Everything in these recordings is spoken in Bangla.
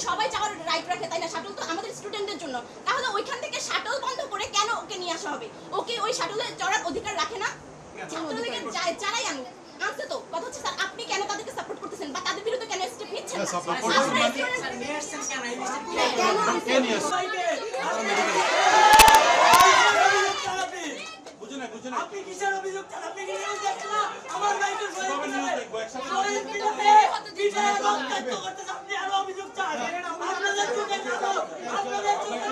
সবাই যাওয়ার রাইট রাখে তাই না শাটল তো আমাদের স্টুডেন্টদের জন্য। তাহলে ওইখান থেকে শাটল বন্ধ করে কেন ওকে নিয়ে আসা হবে? ওকে ওই শাটলে চড়ার অধিকার রাখে না? ছাত্রলীগের যারাই আনুক আনছে তো কথা হচ্ছে স্যার আপনি কেন তাদেরকে সাপোর্ট করতেছেন বা তাদের বিরুদ্ধে কেন স্টেপ নিচ্ছেন হ্যাঁ, নাই, বুঝে নাই। আপনি কিসের অভিযোগ চান? আপনি কি আমার করে দেখব? একসাথে শহীদ চোখে কালো আপনাদের চোখে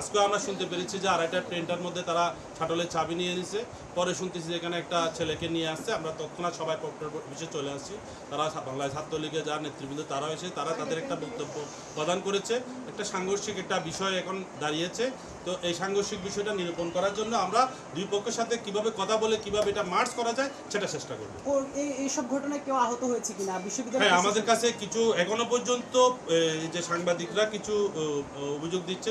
আজকে আমরা শুনতে পেরেছি যে আড়াইটা ট্রেনটার মধ্যে তারা ছাটলের চাবি নিয়ে নিছে। পরে শুনতেছি যে এখানে একটা ছেলেকে নিয়ে আসছে। আমরা তৎক্ষণাৎ সবাই প্রক্টর অফিসে চলে আসছি। তারা বাংলাদেশ ছাত্রলীগের যারা নেতৃবৃন্দ তারা এসে তারা তাদের একটা বক্তব্য প্রদান করেছে। একটা সাংঘর্ষিক একটা বিষয় এখন দাঁড়িয়েছে। তো এই সাংঘর্ষিক বিষয়টা নিরূপণ করার জন্য আমরা দুই পক্ষের সাথে কীভাবে কথা বলে কীভাবে এটা মার্চ করা যায় সেটা চেষ্টা করব। এইসব ঘটনায় কেউ আহত হয়েছে কিনা? বিশ্ববিদ্যালয় হ্যাঁ আমাদের কাছে কিছু এখনও পর্যন্ত যে সাংবাদিকরা কিছু অভিযোগ দিচ্ছে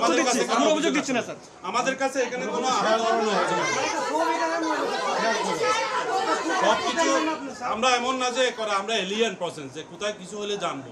আমাদের কাছে আমরা কোনো অভিযোগ দিচ্ছি না, আছে। আমাদের কাছে এখানে কোনো আহত সবকিছু আমরা এমন না যে করে আমরা এলিয়ান প্রসেস যে কোথায় কিছু হলে জানব।